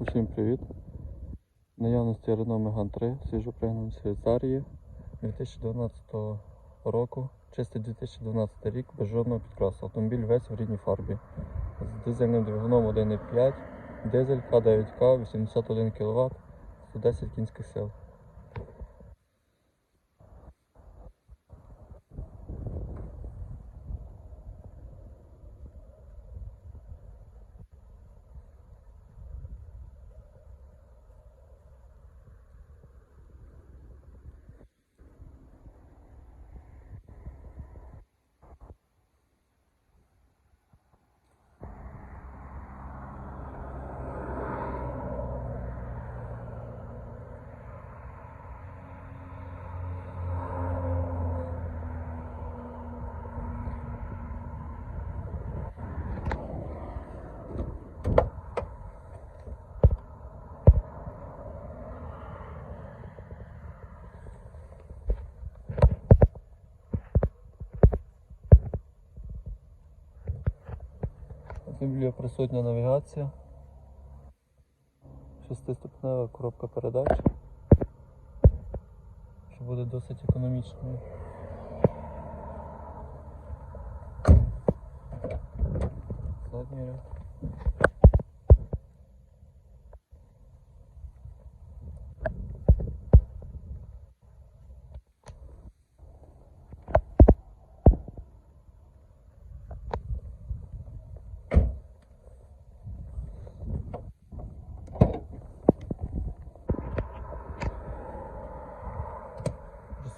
Усім привіт! В Наявності Renault Megane 3 свіжопригнаний з Швейцарії 2012 року, чистий 2012 рік, без жодного підкрасу. Автомобіль весь в рідній фарбі. З дизельним двигуном 1.5, дизель К9К, 81 кВт, 110 кінських сил. Автомобілі присутня навігація, шестиступнева коробка передач, що буде досить економічною. Задній ряд.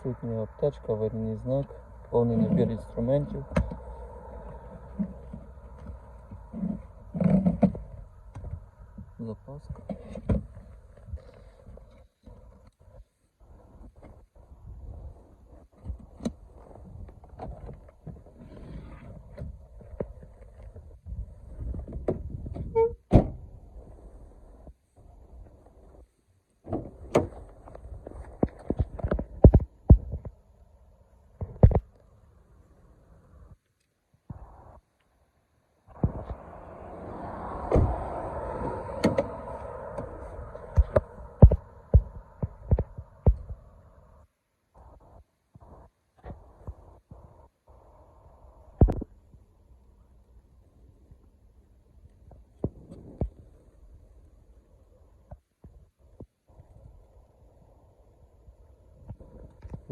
Присутня аптечка, аварійний знак, повний набір інструментів. Запаска.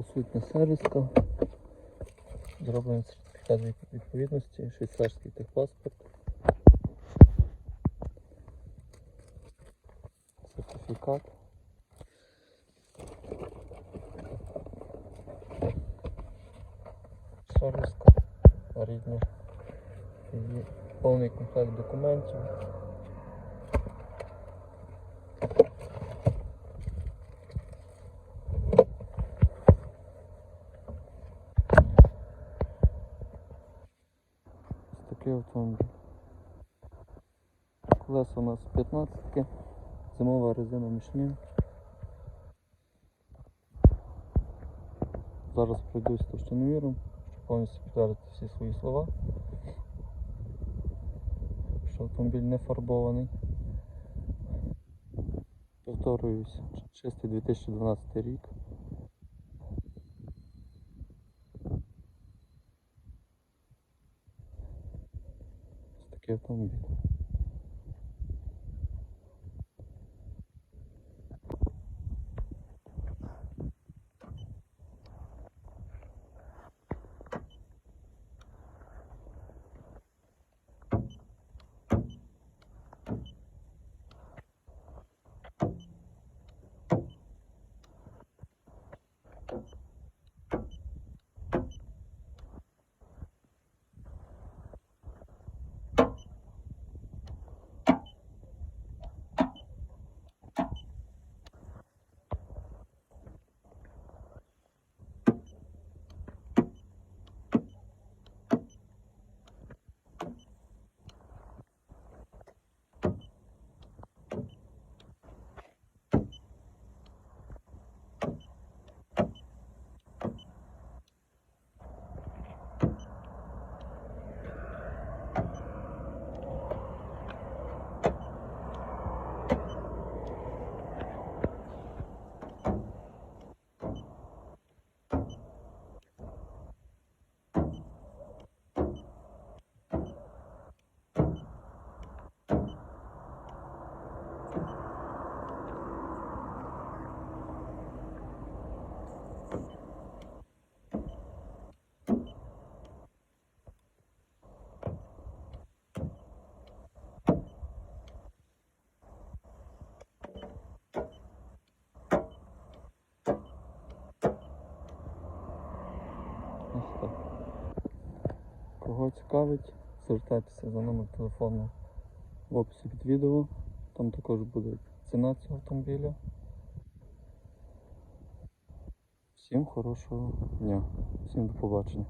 Присутня сервіска. Зроблений сертифікат відповідності, швейцарський техпаспорт. Сертифікат. Сервіска рідня. І повний комплект документів. Такий автомобіль. Колеса у нас 15, зимова резина Michelin. Зараз пройдусь товщиноміром, щоб повністю підтвердити всі свої слова. Що автомобіль не фарбований. Повторююсь, чистий 2012 рік. Ось такий автомобіль. Кого цікавить, звертайтеся за номер телефону в описі під відео. Там також буде ціна цього автомобіля. Всім хорошого дня, всім до побачення.